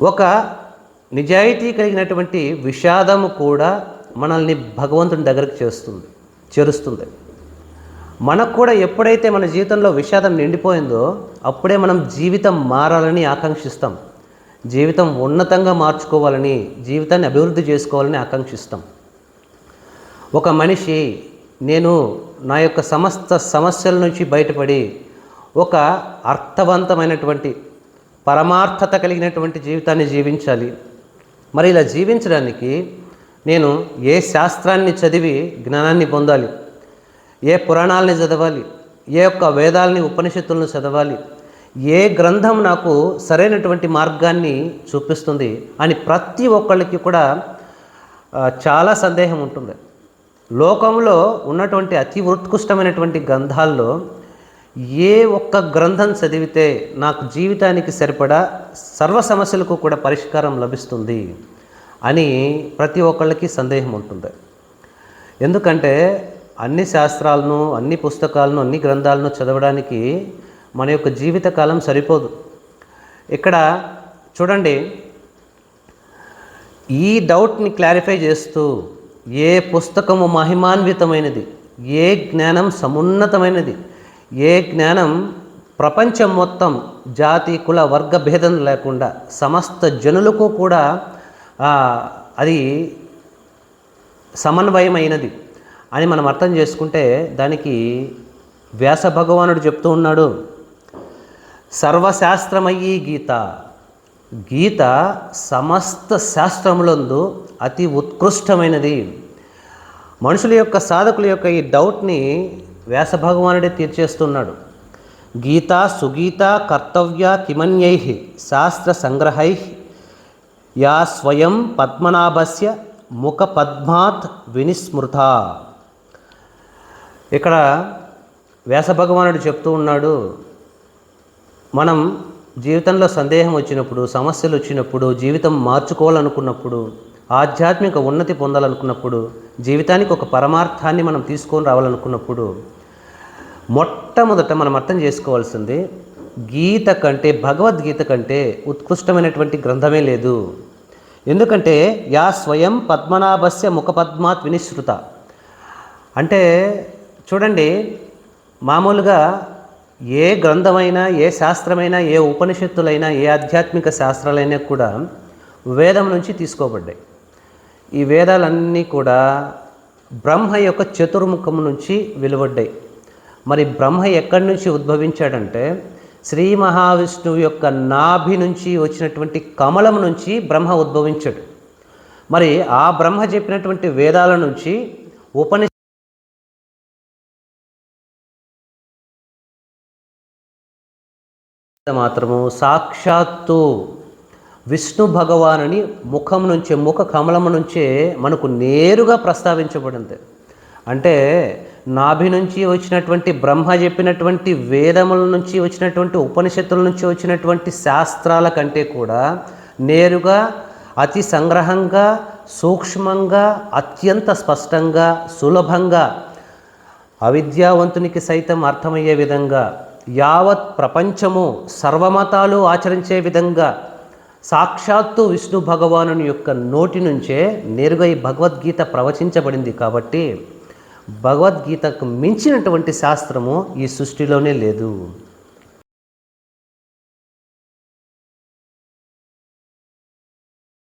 ఒక నిజాయితీ కలిగినటువంటి విషాదము కూడా మనల్ని భగవంతుని దగ్గరకు చేస్తుంది చేరుస్తుంది. మనకు కూడా ఎప్పుడైతే మన జీవితంలో విషాదం నిండిపోయిందో అప్పుడే మనం జీవితం మారాలని ఆకాంక్షిస్తాం. జీవితం ఉన్నతంగా మార్చుకోవాలని జీవితాన్ని అభివృద్ధి చేసుకోవాలని ఆకాంక్షిస్తాం. ఒక మనిషి నేను నా యొక్క సమస్త సమస్యల నుంచి బయటపడి ఒక అర్థవంతమైనటువంటి పరమార్థత కలిగినటువంటి జీవితాన్ని జీవించాలి. మరి ఇలా జీవించడానికి నేను ఏ శాస్త్రాన్ని చదివి జ్ఞానాన్ని పొందాలి? ఏ పురాణాలని చదవాలి? ఏ యొక్క వేదాలని ఉపనిషత్తులను చదవాలి? ఏ గ్రంథం నాకు సరైనటువంటి మార్గాన్ని చూపిస్తుంది అని ప్రతి ఒక్కళ్ళకి కూడా చాలా సందేహం ఉంటుంది. లోకంలో ఉన్నటువంటి అతి ఉత్కృష్టమైనటువంటి గ్రంథాల్లో ఏ ఒక్క గ్రంథం చదివితే నాకు జీవితానికి సరిపడా సర్వ సమస్యలకు కూడా పరిష్కారం లభిస్తుంది అని ప్రతి ఒక్కళ్ళకి సందేహం ఉంటుంది. ఎందుకంటే అన్ని శాస్త్రాలను అన్ని పుస్తకాలను అన్ని గ్రంథాలను చదవడానికి మన యొక్క జీవితకాలం సరిపోదు. ఇక్కడ చూడండి ఈ డౌట్ని క్లారిఫై చేస్తూ ఏ పుస్తకము మహిమాన్వితమైనది ఏ జ్ఞానం సమున్నతమైనది ఏ జ్ఞానం ప్రపంచం మొత్తం జాతి కుల వర్గ భేదం లేకుండా సమస్త జనులకు కూడా అది సమన్వయమైనది అని మనం అర్థం చేసుకుంటే దానికి వ్యాస భగవానుడు చెప్తూ ఉన్నాడు. సర్వశాస్త్రమయ్యి గీత. గీత సమస్త శాస్త్రములందు అతి ఉత్కృష్టమైనది. మనుషుల యొక్క సాధకుల యొక్క ఈ డౌట్ని వ్యాసభగవానుడే తీర్చేస్తున్నాడు. గీత సుగీత కర్తవ్య తిమన్యై శాస్త్ర సంగ్రహై యా స్వయం పద్మనాభస్య ముఖ పద్మాత్ వినిస్మృత. ఇక్కడ వ్యాసభగవానుడు చెప్తూ ఉన్నాడు మనం జీవితంలో సందేహం వచ్చినప్పుడు సమస్యలు వచ్చినప్పుడు జీవితం మార్చుకోవాలనుకున్నప్పుడు ఆధ్యాత్మిక ఉన్నతి పొందాలనుకున్నప్పుడు జీవితానికి ఒక పరమార్థాన్ని మనం తీసుకొని రావాలనుకున్నప్పుడు మొట్టమొదట మనం అర్థం చేసుకోవాల్సింది గీత కంటే భగవద్గీత కంటే ఉత్కృష్టమైనటువంటి గ్రంథమే లేదు. ఎందుకంటే యా స్వయం పద్మనాభస్య ముఖపద్మాత్ వినిశ్రుత. అంటే చూడండి మామూలుగా ఏ గ్రంథమైనా ఏ శాస్త్రమైనా ఏ ఉపనిషత్తులైనా ఏ ఆధ్యాత్మిక శాస్త్రాలైనా కూడా వేదం నుంచి తీసుకోబడ్డాయి. ఈ వేదాలన్నీ కూడా బ్రహ్మ యొక్క చతుర్ముఖం నుంచి వెలువడ్డాయి. మరి బ్రహ్మ ఎక్కడి నుంచి ఉద్భవించాడంటే శ్రీ మహావిష్ణువు యొక్క నాభి నుంచి వచ్చినటువంటి కమలం నుంచి బ్రహ్మ ఉద్భవించాడు. మరి ఆ బ్రహ్మ చెప్పినటువంటి వేదాల నుంచి ఉపని మాత్రము సాక్షాత్తు విష్ణు భగవానుని ముఖం నుంచే ముఖ కమలం నుంచే మనకు నేరుగా ప్రస్తావించబడింది. అంటే నాభి నుంచి వచ్చినటువంటి బ్రహ్మ చెప్పినటువంటి వేదముల నుంచి వచ్చినటువంటి ఉపనిషత్తుల నుంచి వచ్చినటువంటి శాస్త్రాల కంటే కూడా నేరుగా అతి సంగ్రహంగా సూక్ష్మంగా అత్యంత స్పష్టంగా సులభంగా అవిద్యావంతునికి సైతం అర్థమయ్యే విధంగా యావత్ ప్రపంచము సర్వమతాలు ఆచరించే విధంగా సాక్షాత్తు విష్ణు భగవానుని యొక్క నోటి నుంచే నేరుగా ఈ భగవద్గీత ప్రవచించబడింది కాబట్టి భగవద్గీతకు మించినటువంటి శాస్త్రము ఈ సృష్టిలోనే లేదు.